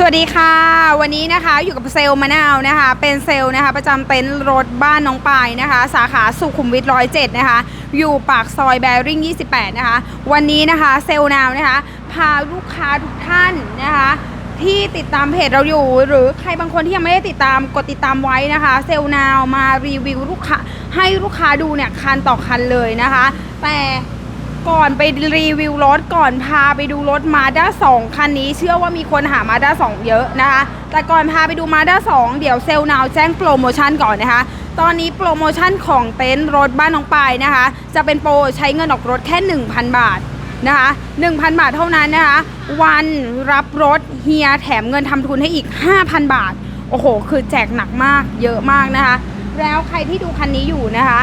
สวัสดีค่ะ วันนี้นะคะอยู่กับเซลล์มะนาวนะคะ เป็นเซลล์นะคะ ประจำเต็นท์รถบ้านน้องปายนะคะ สาขาสุขุมวิทร้อยเจ็ดนะคะ อยู่ปากซอยแบริ่ง 28 นะคะ วันนี้นะคะเซลล์นาวนะคะ พาลูกค้าทุกท่านนะคะ ที่ติดตามเพจเราอยู่ หรือใครบางคนที่ยังไม่ได้ติดตามกดติดตามไว้นะคะ เซลล์นาวมารีวิวลูกค้าให้ลูกค้าดูเนี่ยคันต่อคันเลยนะคะ แต่ ก่อนไปรีวิวรถก่อนพาไปดูรถมาด้า2คันนี้ เชื่อว่ามีคนหามาด้า2เยอะนะคะ แต่ก่อนพาไปดูมาด้า2เดี๋ยวเซลล์นาวแจ้งโปรโมชั่นก่อนนะคะ ตอนนี้โปรโมชั่นของเต็นท์รถบ้านน้องปายนะคะ จะเป็นโปรใช้เงินออกรถแค่ 1,000 บาทนะคะ1,000 บาทเท่านั้นนะคะ วันรับรถเฮียแถมเงินทำทุนให้อีก 5,000 บาท โอ้โห คือแจกหนักมากเยอะมากนะคะ แล้วใครที่ดูคันนี้อยู่นะคะ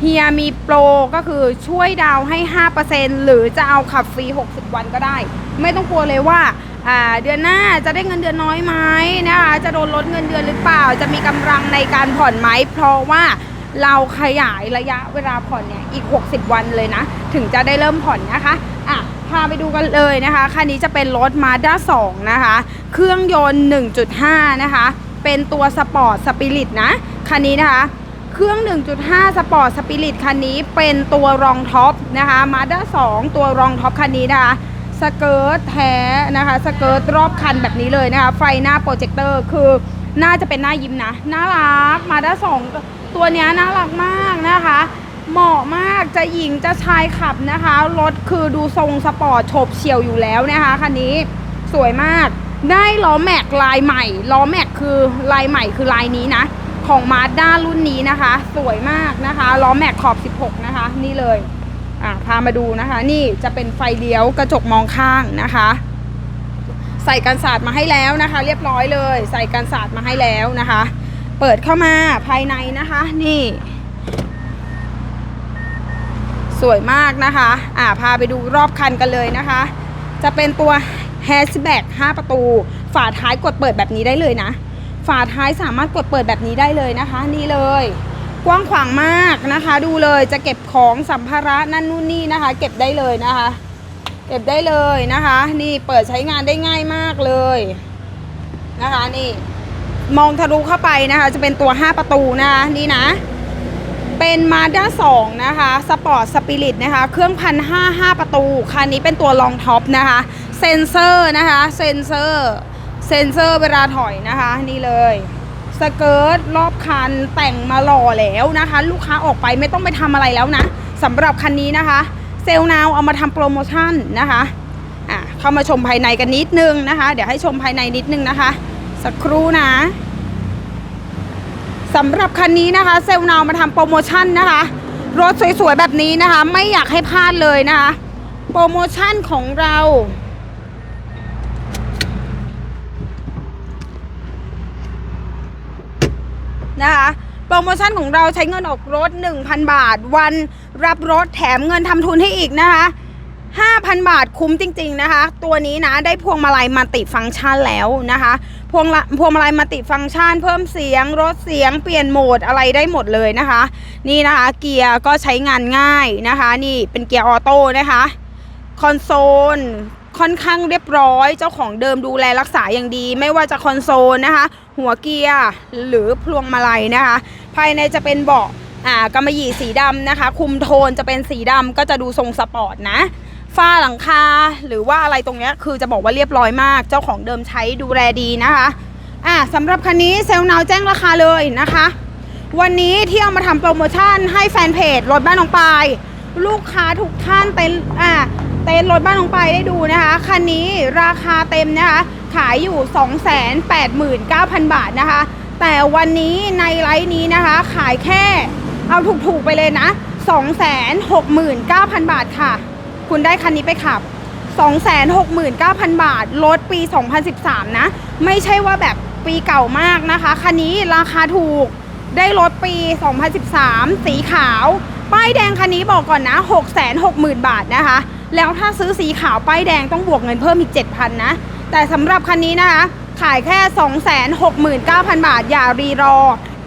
เฮียมีโปรก็คือช่วยดาวให้ 5%หรือจะเอาขับฟรี 60 วันก็ได้ ไม่ต้องกลัวเลยว่าอ่าเดือนหน้าจะได้เงินเดือนน้อยไหมนะคะจะโดนลดเงินเดือนหรือเปล่า จะมีกำลังในการผ่อนไหมเพราะว่าเราขยายระยะเวลาผ่อนเนี่ยอีก 60 วันเลยนะ ถึงจะได้เริ่มผ่อนนะคะอะพาไปดูกันเลยนะคะคันนี้จะเป็นรถ Mazda 2 นะคะ เครื่องยนต์ 1.5 นะคะ เป็นตัวสปอร์ตสปิริตนะคันนี้นะคะ เครื่อง 1.5 สปอร์ตสปิริตคันนี้เป็นตัวรองท็อปนะคะมาด้า2ตัวรองท็อปคันนี้นะคะสเกิร์ตแท้นะคะสเกิร์ตรอบคันแบบนี้เลยนะคะ ไฟหน้าโปรเจคเตอร์คือน่าจะเป็นหน้ายิ้มนะ น่ารักมาด้า2ตัวเนี้ยน่ารักมากนะคะ เหมาะมากจะหญิงจะชายขับนะคะ รถคือดูทรงสปอร์ตโฉบเฉี่ยวอยู่แล้วนะคะคันนี้สวยมากได้ล้อแม็กลายใหม่ล้อแม็กคือลายใหม่คือลายนี้นะ ของมาสด้ารุ่นนี้นะคะ สวยมากนะคะล้อแม็กขอบ 16 นะคะ นี่เลยอ่าพามาดูนะคะ นี่จะเป็นไฟเลี้ยวกระจกมองข้างนะคะ ใส่กันศาสตร์มาให้แล้วนะคะ เรียบร้อยเลย ใส่กันศาสตร์มาให้แล้วนะคะ เปิดเข้ามาภายในนะคะ นี่ สวยมากนะคะอ่าพาไปดูรอบคันกันเลยนะคะ จะเป็นตัวแฮชแบ็ก5ประตู ฝาท้ายกดเปิดแบบนี้ได้เลยนะ ฝาท้ายสามารถกดเปิดแบบนี้ได้เลยนะคะ นี่เลย กว้างขวางมากนะคะ ดูเลยจะเก็บของสัมภาระนั่นนู่นนี่นะคะ เก็บได้เลยนะคะ เก็บได้เลยนะคะ นี่เปิดใช้งานได้ง่ายมากเลยนะคะนี่มองทะลุเข้าไปนะคะ จะเป็นตัว 5 ประตูนะคะนี่นะ เป็นมาด้า2นะคะสปอร์ตสปิริตนะคะ เครื่องพันห้าห้าประตู คันนี้เป็นตัวรองท็อปนะคะ เซนเซอร์นะคะ เซนเซอร์ เซนเซอร์เวลาถอยนะคะ นี่เลยสเกิร์ตรอบคันแต่งมาหล่อแล้วนะคะ ลูกค้าออกไปไม่ต้องไปทำอะไรแล้วนะสำหรับคันนี้นะคะ เซลนาวเอามาทำโปรโมชั่นนะคะอะเข้ามาชมภายในกันนิดนึงนะคะ เดี๋ยวให้ชมภายในนิดนึงนะคะ สักครู่นะสำหรับคันนี้นะคะ เซลนาวมาทำโปรโมชั่นนะคะ รถสวยๆแบบนี้นะคะ ไม่อยากให้พลาดเลยนะคะ โปรโมชั่นของเรา นะคะ โปรโมชั่นของเราใช้เงินออกรถ 1,000 บาท วันรับรถแถมเงินทำทุนให้อีกนะคะ 5,000 บาทคุ้มจริง ๆนะคะ ตัวนี้นะได้พวงมาลัยมัลติฟังก์ชันแล้วนะคะ พวงพวงมาลัยมัลติฟังก์ชัน เพิ่มเสียงลดเสียงเปลี่ยนโหมดอะไรได้หมดเลยนะคะ นี่นะคะเกียร์ก็ใช้งานง่ายนะคะ นี่เป็นเกียร์ออโต้นะคะคอนโซล ค่อนข้างเรียบร้อย เจ้าของเดิมดูแลรักษาอย่างดี ไม่ว่าจะคอนโซลนะคะ หัวเกียร์หรือพวงมาลัยนะคะ ภายในจะเป็นเบาะอ่ากำมะหยี่สีดำนะคะ คุมโทนจะเป็นสีดำก็จะดูทรงสปอร์ตนะฝ้าหลังคาหรือว่าอะไรตรงนี้คือจะบอกว่าเรียบร้อยมาก เจ้าของเดิมใช้ดูแลดีนะคะอะสำหรับคันนี้เซลล์นาวแจ้งราคาเลยนะคะ วันนี้ที่เอามาทำโปรโมชั่นให้แฟนเพจรถบ้านน้องปาย ลูกค้าทุกท่านเต็นอ่า เต็นท์รถบ้านน้องปได้ดูนะคะ คันนี้ราคาเต็มนะคะ ขายอยู่ 289,000 บาทนะคะ แต่วันนี้ในไลฟ์นี้นะคะ ขายแค่เอาถูกๆไปเลยนะ 269,000 บาทค่ะ คุณได้คันนี้ไปขับ 269,000 บาท รถปี 2013 นะ ไม่ใช่ว่าแบบปีเก่ามากนะคะ คันนี้ราคาถูกได้รถปี 2013 สีขาว ป้ายแดงคันนี้บอกก่อนนะ 660,000 บาทนะคะ แล้วถ้าซื้อสีขาวป้ายแดงต้องบวกเงินเพิ่มอีก 7,000 นะ แต่สำหรับคันนี้นะคะ ขายแค่ 269,000 บาท อย่ารีรอ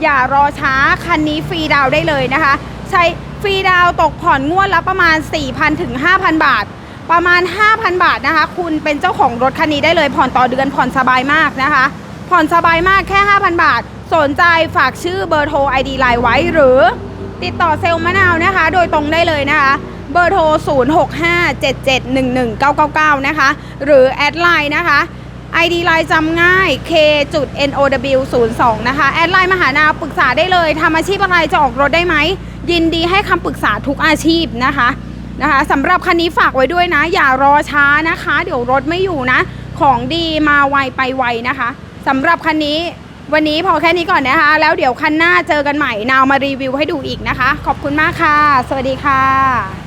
อย่ารอช้า คันนี้ฟรีดาวได้เลยนะคะ ใช้ฟรีดาวตกผ่อนงวดละประมาณ 4,000ถึง5,000 บาท ประมาณ 5,000 บาทนะคะ คุณเป็นเจ้าของรถคันนี้ได้เลย ผ่อนต่อเดือนผ่อนสบายมากนะคะ ผ่อนสบายมากแค่ 5,000 บาท สนใจฝากชื่อเบอร์โทร ID ไลน์ไว้หรือ ติดต่อเซลล์มะนาวนะคะ โดยตรงได้เลยนะคะ เบอร์โทร 0657711999 นะคะ หรือแอดไลน์นะคะ ID ไลน์จำง่าย k n o w 0 2 นะคะ แอดไลน์มาหานาปรึกษาได้เลยทำอาชีพอะไรจะออกรถได้ไหม ยินดีให้คำปรึกษาทุกอาชีพนะคะนะคะสำหรับคันนี้ฝากไว้ด้วยนะ อย่ารอช้านะคะ เดี๋ยวรถไม่อยู่นะ ของดีมาไวไปไวนะคะสำหรับคันนี้วันนี้พอแค่นี้ก่อนนะคะ แล้วเดี๋ยวคันหน้าเจอกันใหม่นาวมารีวิวให้ดูอีกนะคะ ขอบคุณมากค่ะ สวัสดีค่ะ